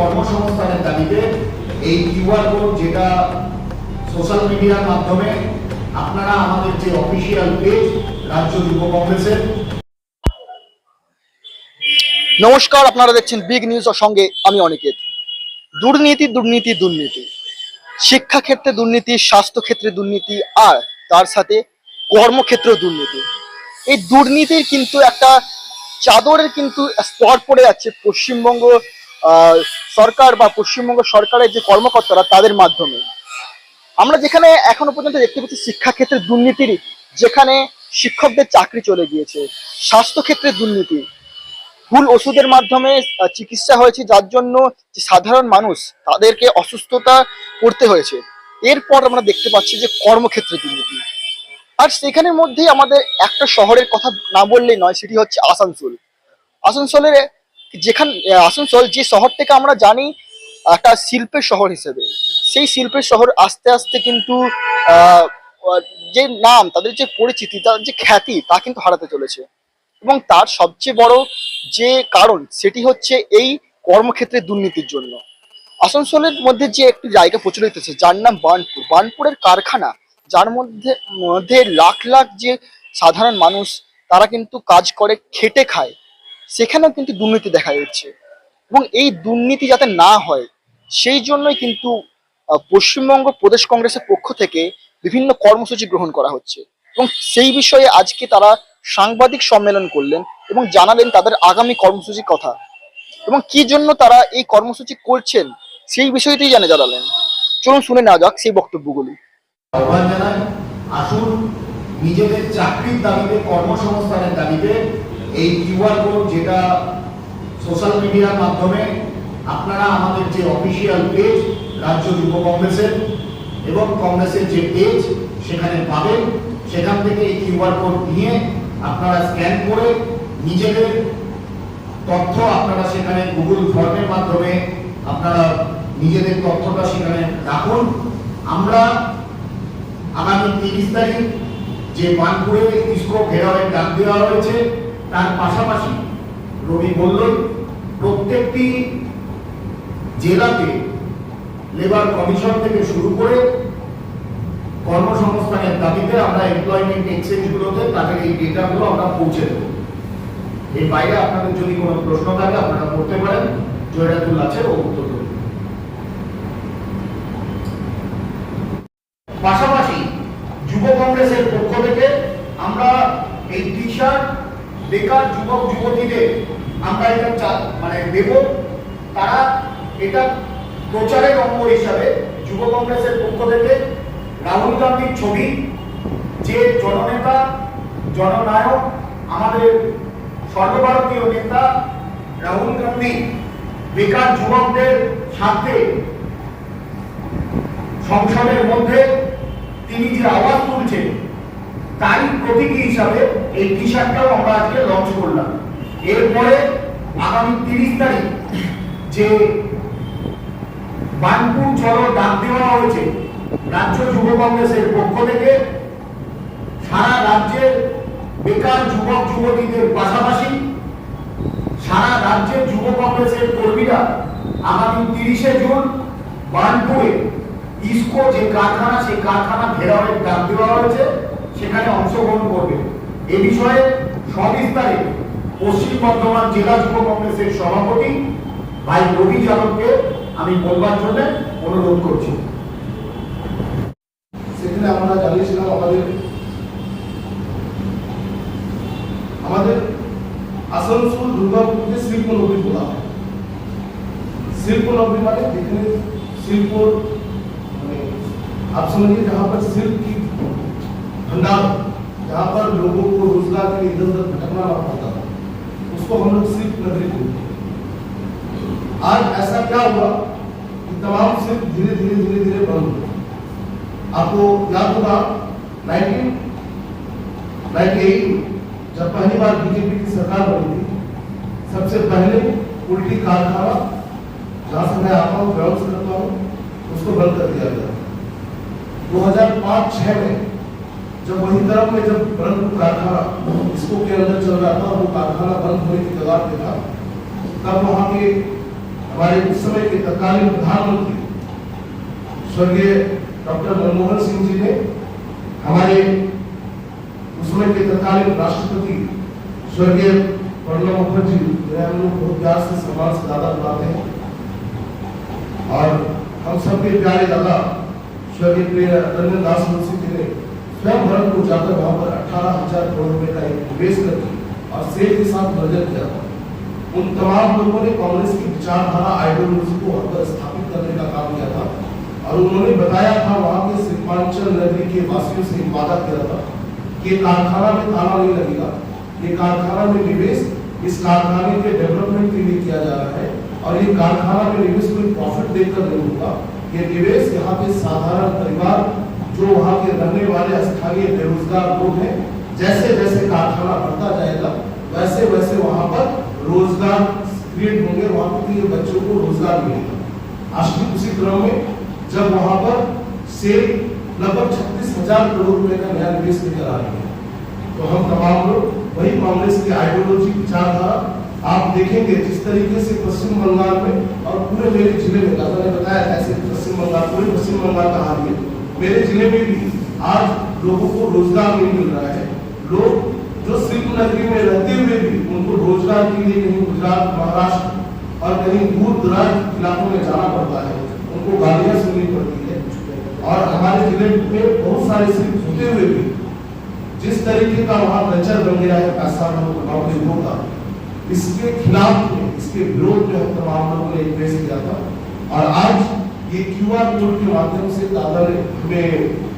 কর্মসংস্থানের দাবিতে এই কিউআর কোড যেটা সোশ্যাল মিডিয়ার মাধ্যমে আপনারা আমাদের যে অফিসিয়াল পেজ, রাজ্য যুব কংগ্রেসের। নমস্কার, আপনারা দেখছেন বিগ নিউজ ও সঙ্গে আমি অনিকেত। দুর্নীতি দুর্নীতি দুর্নীতি। শিক্ষা ক্ষেত্রে দুর্নীতি স্বাস্থ্য ক্ষেত্রে দুর্নীতি, আর তার সাথে কর্মক্ষেত্রে দুর্নীতি। এই দুর্নীতির কিন্তু একটা চাদরের কিন্তু স্তর পড়ে যাচ্ছে পশ্চিমবঙ্গ সরকার বা পশ্চিমবঙ্গ সরকারের যে কর্মকর্তারা তাদের মাধ্যমে। আমরা যেখানে এখনও পর্যন্ত দেখতে পাচ্ছি শিক্ষাক্ষেত্রে দুর্নীতির, যেখানে শিক্ষকদের চাকরি চলে গিয়েছে স্বাস্থ্য ক্ষেত্রে দুর্নীতি। ভুল ওষুধের মাধ্যমে চিকিৎসা হয়েছে, যার জন্য সাধারণ মানুষ, তাদেরকে অসুস্থতা করতে হয়েছে। এরপর আমরা দেখতে পাচ্ছি যে কর্মক্ষেত্রে দুর্নীতি। আর সেখানের মধ্যেই আমাদের একটা শহরের কথা না বললেই নয়, সেটি হচ্ছে আসানসোল। আসানসোলের যেখান আসানসোল যে শহর থেকে আমরা জানি, একটা শিল্পের শহর হিসেবে। সেই শিল্পের শহর আস্তে আস্তে কিন্তু যে নাম, তাদের যে পরিচিতি, তাদের যে খ্যাতি, তা কিন্তু হারাতে চলেছে। এবং তার সবচেয়ে বড় যে কারণ, সেটি হচ্ছে এই কর্মক্ষেত্রে দুর্নীতির জন্য। আসানসোলের মধ্যে যে একটি জায়গা প্রচলিত আছে, যার নাম বার্নপুর। বার্নপুরের কারখানা, যার মধ্যে মধ্যে লাখ লাখ যে সাধারণ মানুষ, তারা কিন্তু কাজ করে, খেটে খায়। সেখানেও কিন্তু দুর্নীতি দেখা যাচ্ছে এবং এই দুর্নীতি যাতে না হয়, সেই জন্যই কিন্তু পশ্চিমবঙ্গ প্রদেশ কংগ্রেসের পক্ষ থেকে বিভিন্ন কর্মসূচি গ্রহণ করা হচ্ছে। এবং সেই বিষয়ে আজকে তারা সাংবাদিক সম্মেলন করলেন এবং জানালেন তাদের আগামী কর্মসূচির কথা। এবং কি জন্য তারা এই কর্মসূচি করছেন, সেই বিষয়টি জানে জানালেন। চলুন শুনে নেওয়া যাক সেই বক্তব্যগুলি। আসুন, নিজেদের চাকরির দাবিতে, কর্মসংস্থানের দাবিতে এই কিউআর কোড যেটা সোশ্যাল মিডিয়ার মাধ্যমে আপনারা আমাদের যে অফিসিয়াল পেজ রাজ্য যুব কংগ্রেসের এবং কংগ্রেসের যে পেজ সেখানে পাবেন। সেখান থেকে এই কিউআর কোড নিয়ে আপনারা স্ক্যান করে নিজেদের তথ্য আপনারা সেখানে গুগল ফর্মের মাধ্যমে আপনারা নিজেদের তথ্যটা সেখানে রাখুন। আমরা আগামী তিরিশ তারিখ যে বানপুরে ইস্কো ঘেরাওয়ের ডাক দেওয়া হয়েছে তার পাশাপাশি রবি বললেন প্রত্যেকটি জেলাতে লেবার কমিশন থেকে শুরু করে কর্মসংস্থানের দাবিতে আমরা এমপ্লয়মেন্ট এক্সচেঞ্জগুলোতে তাদের এই ডেটাগুলো আমরা পৌঁছে দেবো। এর বাইরে আপনাদের যদি কোনো প্রশ্ন থাকে আপনারা করতে পারেন। জয়রাতুল আছে ও উত্তর দেবে পাশাপাশি যুব কংগ্রেসের পক্ষ থেকে আমরা এই টি শার্ট বেকার যুবক, যুবতীদের আমরা এটা চা- মানে দেব। তারা এটা প্রচারের অঙ্গ হিসাবে যুব কংগ্রেসের পক্ষ থেকে রাহুল গান্ধীর ছবি, যে জননেতা, জননায়ক, আমাদের সর্বভারতীয় নেতা রাহুল গান্ধী বেকার যুবকদের সাথে সংসদের মধ্যে তিনি যে আওয়াজ তুলছেন তারই প্রতীকী হিসাবে এই টি শার্টটাও আমরা আজকে লঞ্চ করলাম। এরপরে আগামী তিরিশ তারিখ যে বানপুর চলো ডাক দেওয়া হয়েছে রাজ্য যুব কংগ্রেসের পক্ষ থেকে, সারা রাজ্যের বেকার যুবক যুবতীদের পাশাপাশি সারা রাজ্যের যুব কংগ্রেসের কর্মীরা আগামী তিরিশে জুন বার্নপুরে ইস্কো যে কারখানা, সেই কারখানা ঘেরাওয়ের ডাক দেওয়া হয়েছে। সেখানে অংশগ্রহণ করবে এ বিষয়ে সবিস্তারে পশ্চিম বর্ধমান জেলা যুব কংগ্রেসের সভাপতি ভাই রবি যাদবকে আমি বলবার জন্য অনুরোধ করছি সেখানে আমরা জানিয়েছিলাম আমাদের আমাদের আসানসোল দুর্গাপুরকে শিল্প নগরী বলা হয় शिल्प नगरी माने जितने शिल्प माने आप समझिए जहाँ पर शिल्प की भंडार जहाँ पर लोगों को रोज़गार के लिए इधर उधर भटकना पड़ता था, उसको हम लोग शिल्प नगरी बोलते आज ऐसा क्या हुआ कि तमाम शिल्प धीरे धीरे धीरे धीरे बंद हो गए आपको याद होगा, नाइनटीन, नाइनटी जब पहली बार बीजेपी की सरकार बनी थी, सबसे पहले उल्टी कारखाना, जहाँ से मैं आता हूँ से करता हूँ, उसको बंद कर दिया गया। 2005-6 में जब वही तरफ़ में जब ब्रह्मपुर कारखाना, इसको के अंदर चल रहा था, वो कारखाना बंद होने की कगार पे था। तब वहाँ के हमारे उस समय के तत्कालीन प्रधानमंत्री, स्वर्गीय डॉक्टर मनमोहन सिंह जी ने हमारे उस समय के तत्कालीन राष्ट्रपति, स्वर्गीय प्रणब मुखर्जी हम लोग बहुत प्यार से सम्मान से दादा बुलाते हैं, और हम सबके प्यारे दादा, स्वर्गीय प्रिय रंजन दास मुंशी स्वयं भारत को जाकर वहाँ पर अठारह हज़ार करोड़ रुपए का एक निवेश करके और सेल के साथ मर्जर किया था। उन तमाम लोगों ने कांग्रेस की विचारधारा आइडियोलॉजी को वहाँ पर स्थापित करने का काम किया था और उन्होंने बताया था वहाँ के शिल्पांचल नगरी के वासियों से वादा किया था कि कारखाना में ताला नहीं लगेगा, ये कारखाना में निवेश इस कारखाने के डेवलपमेंट के लिए किया जा रहा है और ये कारखाना में निवेश कोई प्रॉफिट देकर नहीं होगा। ये निवेश यहाँ पे साधारण वाले स्थानीय बेरोजगार लोग हैं जैसे जैसे कारखाना बढ़ता जाएगा वैसे वैसे वहाँ पर रोज़गार क्रिएट होंगे, वहाँ के बच्चों को रोज़गार मिलेगा। भी उसी क्रम में जब वहाँ पर सेल लगभग छत्तीस हज़ार करोड़ रुपए का नया निवेश लेकर आ रही है तो हम तमाम लोग वही कांग्रेस की आइडियोलॉजी विचारधारा, आप देखेंगे जिस तरीके से पश्चिम बंगाल में और पूरे मेरे ज़िले में, दादा ने बताया ऐसे पश्चिम बंगाल, पूरे पश्चिम बंगाल का हाल है मेरे ज़िले में भी आज लोगों को रोज़गार नहीं मिल रहा है। लोग जो शिल्प नगरी में रहते हुए भी उनको रोज़गार के लिए कहीं गुजरात, महाराष्ट्र और कहीं दूर दराज इलाकों में जाना पड़ता है। उनको गालियाँ सुननी पड़ती है। और हमारे ज़िले में बहुत सारे शिल्प होते हुए भी जिस तरीके का वहाँ कल्चर बन गया है पैसा नौकरियों का इसके खिलाफ में, इसके विरोध में हम तमाम लोगों ने प्रेस किया था। और आज ये क्यू आर कोड के माध्यम से दादा ने हमें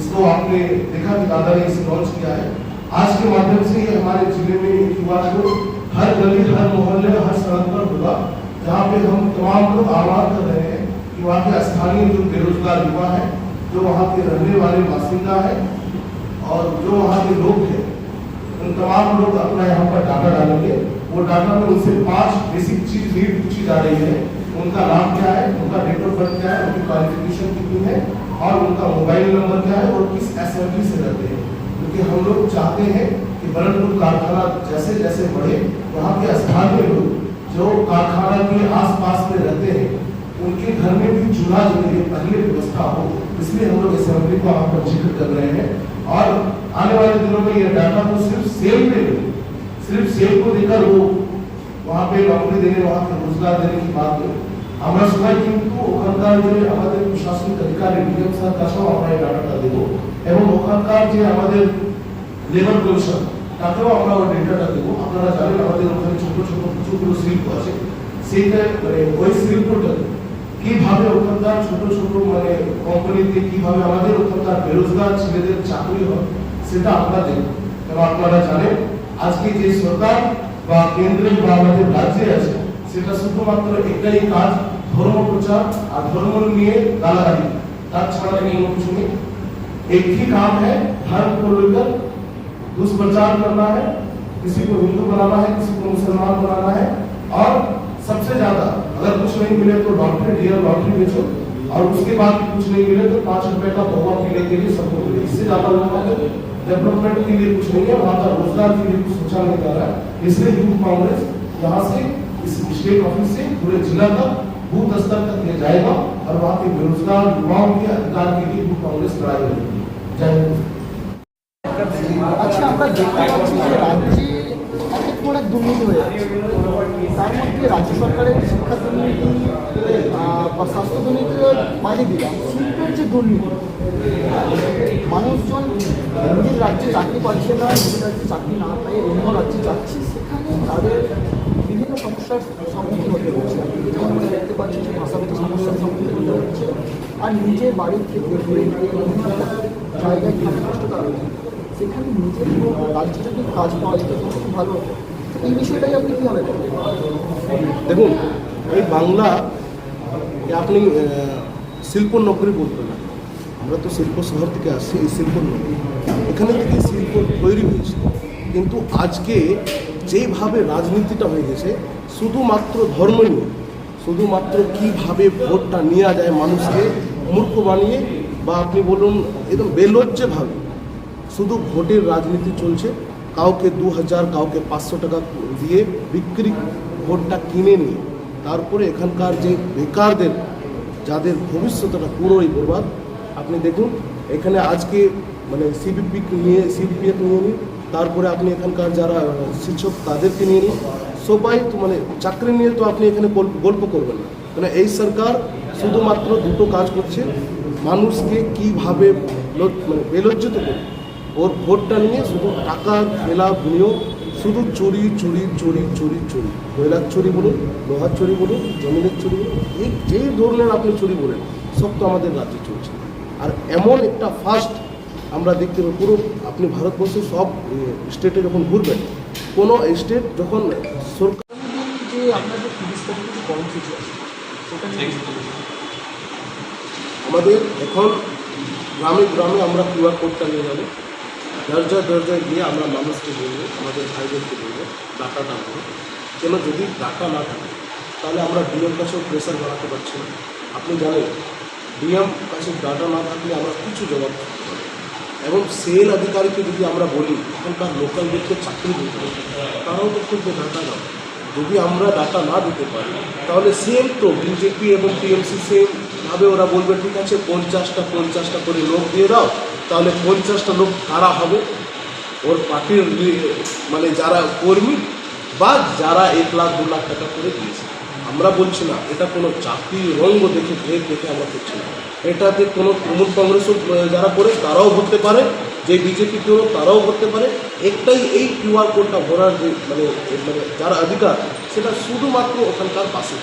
इसको आपने देखा कि दादा ने इसे लॉन्च किया है। आज के माध्यम से हमारे ज़िले में ये क्यूआर कोड हर गली, हर मोहल्ले, हर सड़क पर होगा जहाँ पे हम तमाम लोग आह्वान कर रहे हैं कि वहाँ के स्थानीय जो बेरोजगार युवा है, जो वहाँ के रहने वाले बासिंदा है और जो वहाँ के लोग हैं, उन तमाम लोग अपना यहाँ पर डाटा डालेंगे। वो डाटा में उनसे पाँच बेसिक चीज़ नीड पूछी जा रही है। उनका नाम क्या है? उनका डेट ऑफ़ बर्थ क्या है? उनकी क्वालिफिकेशन कितनी है? और उनका मोबाइल नंबर क्या है और किस असेंबली से रहते हैं। क्योंकि हम लोग चाहते हैं कि बरनपुर कारखाना जैसे जैसे बढ़े, वहाँ के स्थानीय लोग जो कारखाना के आसपास में रहते हैं, उनके घर में भी चूल्हा जलेगी पहले व्यवस्था हो। इसलिए हम लोग असेंबली को यहाँ पर ज़िक्र कर रहे हैं। और आने वाले दिनों में ये डाटा को सिर्फ़ सेल पे सिर्फ़ सेल को देकर वो वहाँ पे नौकरी देने, वहाँ पे रोज़गार देने की बात नहीं আমরা সবাই কিন্তু ওখানকার যে আমাদের প্রশাসনিক অধিকারী ডিএম স্যার কাছেও আমরা এই ডাটাটা দেবো। এবং ওখানকার যে আমাদের লেবার কমিশন তাকেও আমরা ওই ডেটাটা দেবো। আপনারা জানেন আমাদের ওখানে ছোট ছোট প্রচুরগুলো শিল্প আছে। সেইটা মানে ওই শিল্পটা কীভাবে ওখানকার ছোট ছোট মানে কোম্পানিতে কীভাবে আমাদের ওখানকার বেরোজগার ছেলেদের চাকরি হয়, সেটা আমরা দেখব এবং আপনারা জানেন, আজকে যে সরকার বা কেন্দ্রে বা আমাদের রাজ্যে আছে, সেটা শুধুমাত্র একটাই কাজ ধর্ম প্রচার আর ধর্ম নিয়ে গালাগালি তার ছাড়া অন্য কিছু নেই एक ही काम है धर्म को लेकर दुष्प्रचार करना है किसी को हिंदू बनाना है किसी को मुसलमान बनाना है और सबसे ज्यादा अगर कुछ नहीं मिले तो लॉटरी डियर लॉटरी बेचो और उसके बाद भी कुछ नहीं मिले तो पांच रुपए का पौवा पीने के लिए सबको मिले इससे ज्यादा लोगों को डेवलपमेंट के लिए कुछ नहीं है वहां का रोजगार के लिए कुछ सोचा नहीं जा रहा है इसलिए यूथ कांग्रेस यहाँ से इस स्टेट ऑफिस से पूरे जिला तक बूथ स्तर तक ले जाएगा और वहाँ के बेरोजगार युवाओं के अधिकार के लिए यूथ कांग्रेस लड़ाई लड़ेगी जय हिंद আচ্ছা আমরা দেখতে পাচ্ছি যে রাজ্যে অনেক বড় এক দুর্নীতি হয়ে যাচ্ছে তার মধ্যে রাজ্য সরকারের শিক্ষা দুর্নীতি আহ, বা স্বাস্থ্য দুর্নীতি বাইরে দিলাম শিল্পের যে দুর্নীতি মানুষজন নিজের রাজ্যে চাকরি পাচ্ছে না নিজের রাজ্যে চাকরি না পেয়ে অন্য রাজ্যে যাচ্ছে সেখানে তাদের বিভিন্ন সমস্যার নিজের বাড়ির থেকে জায়গায় কষ্ট করা সেখানে নিজের রাজ্যে যদি কাজ পাওয়া যেত খুব ভালো হতো। এই বিষয়টাই আপনি কীভাবে দেখুন, এই বাংলা আপনি শিল্প নগরী বলবেন না। আমরা তো শিল্প শহর থেকে আসছি, এই শিল্প নগরী এখানে থেকে শিল্প তৈরি হয়েছে। কিন্তু আজকে যেভাবে রাজনীতিটা হয়ে গেছে, শুধুমাত্র ধর্ম নিয়ে, শুধুমাত্র কীভাবে ভোটটা নেওয়া যায় মানুষকে মূর্খ বানিয়ে বা আপনি বলুন, একদম বেলজ্জেভাবে শুধু ভোটের রাজনীতি চলছে, কাউকে দু হাজার, কাউকে পাঁচশো টাকা দিয়ে বিক্রি ভোটটা কিনে নিয়ে, তারপরে এখানকার যে বেকারদের, যাদের ভবিষ্যৎটা পুরোই বরবাদ, আপনি দেখুন, এখানে আজকে মানে সিবিপি নিয়ে সিবিপিএফ নিয়ে নিন, তারপরে আপনি এখানকার যারা শিক্ষক তাদেরকে নিয়ে নিন, সবাই মানে চাকরি নিয়ে তো আপনি এখানে গল্প করবেন না। মানে এই সরকার শুধুমাত্র দুটো কাজ করছে, মানুষকে কীভাবে মানে বেলজ্জিত করে ওর ভোটটা নিয়ে শুধু টাকা খেলা বিনিয়োগ, শুধু চুরি চুরি চুরি চুরি চুরি। কয়লার চুরি বলুন লোহার চুরি বলুন, জমিনের চুরি বলুন, এই যেই ধরনের আপনি চুরি বলেন, সব তো আমাদের রাজ্যে চলছে। আর এমন একটা ফার্স্ট আমরা দেখতে পাই পুরো আপনি ভারতবর্ষের সব স্টেটে যখন ঘুরবেন, কোনো স্টেট যখন সরকার যে আপনাদের কর্মসূচি আছে আমাদের এখন গ্রামে গ্রামে আমরা কিউআর কোডটা নিয়ে যাব। দরজা দরজায় গিয়ে আমরা মানুষকে বলব, আমাদের ভাইদেরকে বলব, ডাটাটা বলব কেন যদি ডাটা না থাকে, তাহলে আমরা ডিএম কাছেও প্রেশার বাড়াতে পারছি না। আপনি জানেন, ডিএম কাছে ডাটা না থাকলে আমরা কিছু জবাব। এবং সেল আধিকারিককে যদি আমরা বলি এখানকার লোকালদেরকে চাকরি দিতে হবে, তারাও তো খুব ডাটা দাও যদি আমরা ডাটা না দিতে পারি, তাহলে সেম তো বিজেপি এবং টিএমসি সেম ভাবে ওরা বলবে, ঠিক আছে, পঞ্চাশটা পঞ্চাশটা করে লোক দিয়ে দাও, তাহলে পঞ্চাশটা লোক কারা হবে? ওর পার্টির মানে যারা কর্মী বা যারা এক লাখ, দু লাখ টাকা করে দিয়েছে। আমরা বলছি না, এটা কোনো জাতি রঙ্গ দেখে, ভেদ দেখে আমরা করছি না। এটাতে কোনো তৃণমূল কংগ্রেসও যারা করে, তারাও ভরতে পারে। যে বিজেপি কেউ তারাও ভরতে পারে। একটাই এই কিউআর কোডটা ভরার যে মানে মানে যার অধিকার, সেটা শুধুমাত্র ওখানকার পাশে